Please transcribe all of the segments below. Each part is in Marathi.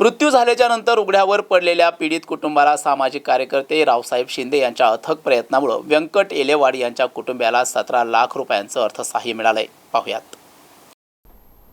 मृत्यू झाल्याच्यानंतर उघड्यावर पडलेल्या पीडित कुटुंबाला सामाजिक कार्यकर्ते रावसाहेब शिंदे यांच्या अथक प्रयत्नामुळे व्यंकट एलेवाड यांच्या कुटुंबियाला सतरा लाख रुपयांचं अर्थसहाय्य मिळालंय. पाहुयात.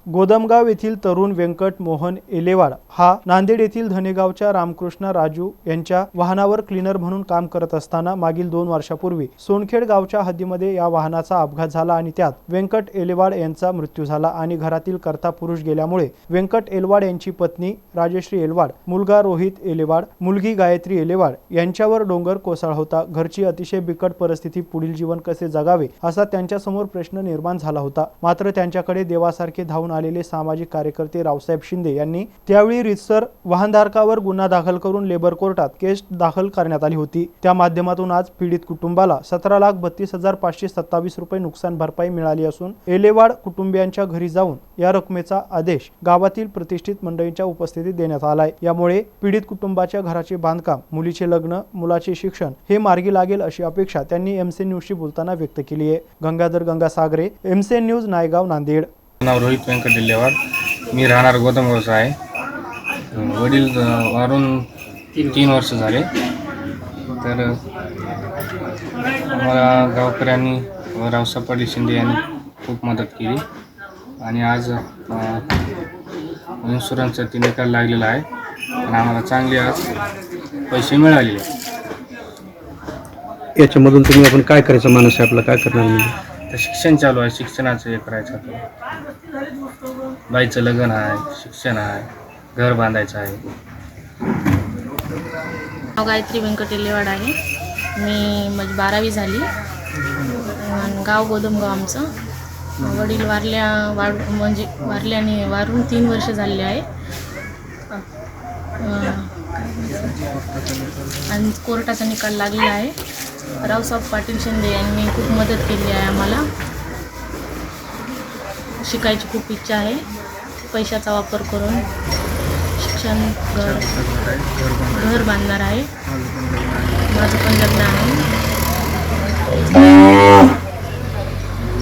गोदमगाव येथील तरुण व्यंकट मोहन एलेवाड हा नांदेड येथील धनेगावच्या रामकृष्ण राजू यांच्या वाहनावर क्लीनर म्हणून काम करत असताना मागील दोन वर्षापूर्वी सोनखेड गावच्या हद्दीमध्ये या वाहनाचा अपघात झाला आणि त्यात व्यंकट एलेवाड यांचा मृत्यू झाला आणि घरातील कर्ता पुरुष गेल्यामुळे व्यंकट एलवाड यांची पत्नी राजश्री एलवाड मुलगा रोहित एलेवाड मुलगी गायत्री एलेवाड यांच्यावर डोंगर कोसळ होता. घरची अतिशय बिकट परिस्थिती पुढील जीवन कसे जगावे असा त्यांच्यासमोर प्रश्न निर्माण झाला होता. मात्र त्यांच्याकडे देवासारखे धावून आलेले सामाजिक कार्यकर्ते रावसाहेब शिंदे यांनी त्यावेळी रितसर वाहनधारकावर गुन्हा दाखल करून लेबर कोर्टात केस दाखल करण्यात आली होती. त्या माध्यमातून आज पीडित कुटुंबाला सतरा लाख बत्तीस हजार पाचशे सत्तावीस रुपये नुकसान भरपाई मिळाली असून एलेवाड कुटुंबियांच्या घरी जाऊन या रकमेचा आदेश गावातील प्रतिष्ठित मंडळींच्या उपस्थितीत देण्यात आलाय. यामुळे पीडित कुटुंबाच्या घराचे बांधकाम मुलीचे लग्न मुलाचे शिक्षण हे मार्गी लागेल अशी अपेक्षा त्यांनी एमसी न्यूजशी बोलताना व्यक्त केली आहे गंगाधर गंगासागरे एमसी न्यूज नायगाव नांदेड. नाव रोहित व्यंकट डिल्लेवार मी राहणार गोतमगावचा आहे. वडील वारून तीन वर्ष झाले. तर मला गावकऱ्यांनी व रावसाहेब पाटील शिंदे यांनी खूप मदत केली. आणि आज अ, इन्शुरन्सचा ती निकाल लागलेला आहे. आणि आम्हाला चांगले आज पैसे मिळालेले याच्यामधून तुम्ही आपण काय करायचं? मानस आहे आपला काय करणार म्हणजे तर शिक्षण चालू आहे शिक्षणाचं हे करायचं होतं बाईचं लग्न आहे शिक्षण आहे घर बांधायचं आहे. नाव गायत्री व्यंकटेलेवाड आहे. मी म्हणजे बारावी झाली. आणि गाव गोदमगाव आमचं. वडील वारल्या वाढ म्हणजे वारल्याने वारून तीन वर्ष झाले आहे. आणि कोर्टाचा निकाल लागलेला आहे. रावसाहेब पाटील शिंदे यांनी खूप मदत केली आहे आम्हाला. शिकायची खूप इच्छा आहे. पैशाचा वापर करून शिक्षण घर घर बांधणार आहे. माझं पण लग्न आहे.